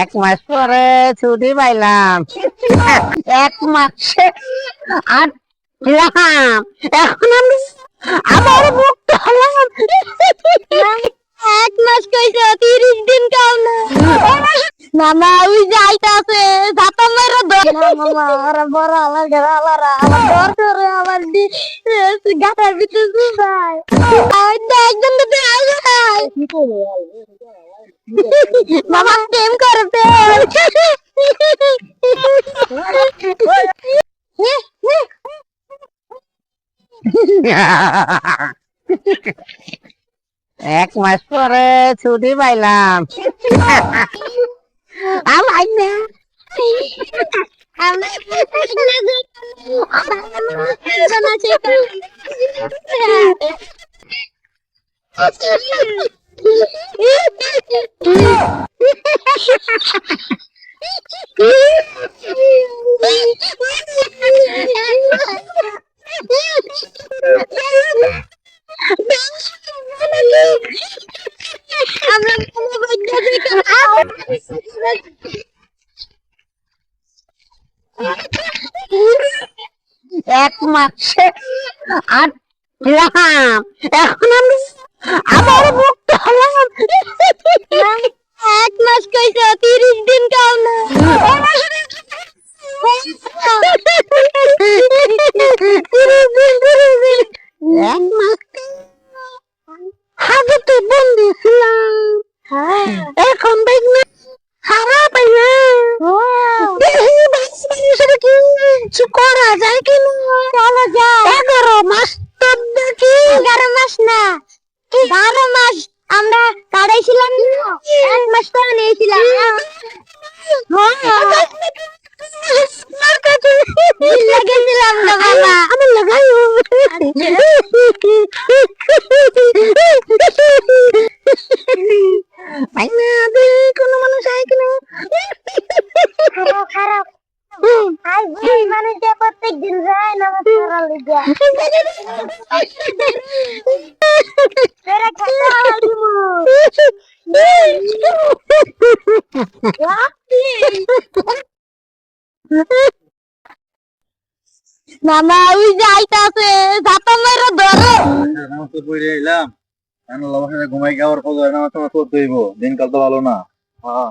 এক মাস পরে ছুটি পাইলাম। এক মাসে এখন আমি মুক্ত হলাম এক মাস কইছে, তিরিশ দিন মামা ওই যাইতাছে যাতা মেরে বড় আমার আমার করে আমার দি গাটার ভিতরে তো একদম তো মামা প্রেম করে এক মাস পরে ছুটি পাইলাম আমার না আমরা এক মাসে আটলাম এখন আমি মুক্ত হলাম এক মাস কইছে তিরিশ দিন কাম না। এক মাস আগে তো বন্দি ছিলাম। এখন দেখলে খারাপ পাইলে দেখি কি? কিছু করা যায় কি না চলা যায় এগারো মাস তো দেখি এগারো মাস না বারো মাস আমরা কাটাইছিলাম এক মাস তো নিয়েছিলাম লাগাইছিলাম না বাবা আমি লাগাই মাইনা দে কোনো মানুষ আয় কিনা খারাপ খারাপ আই ভাই মানুষ যে প্রত্যেক দিন যায় নামাজ পড়ার লিগা তেরা খাতা আলমু ওই আল্লাহর ঘুমাই খাওয়ার পর টামাজ পড়তে হইব। দিনকাল তো ভালো না। হ্যাঁ।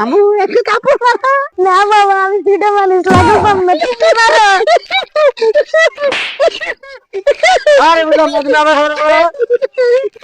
আমি না একটু কাপড় না বাবা আমি ছোট মানুষ লাগো পাবো তুমি পারো। আরে বুঝলাম না দিলাম আমার খাবার এই মানে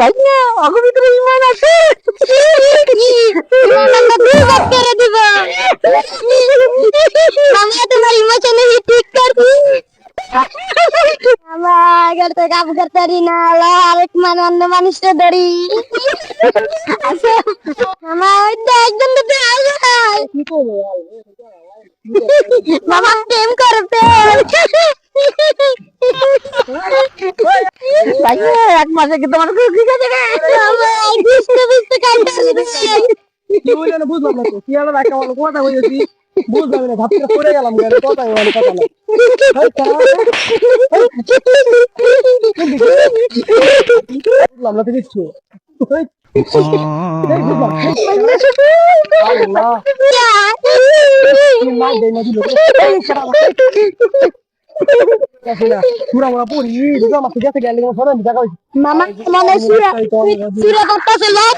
তাই না অগো ভিতরে ইমান আছে আমরা ভাগ করে দিব। মামা তোমার তো করতে তো তো এক মাসে কি তোমার খুশি গেছে বুঝতে বুঝতে কি বলি না বুঝলাম না তো কি আবার একটা বলো কথা বলেছি বুঝলাম না ভাবতে পড়ে গেলাম গেলে কথা বলে কথা না বুঝলাম না তো ওই, আল্লাহ মামা মনে সুরা সুরা করতেছে লোক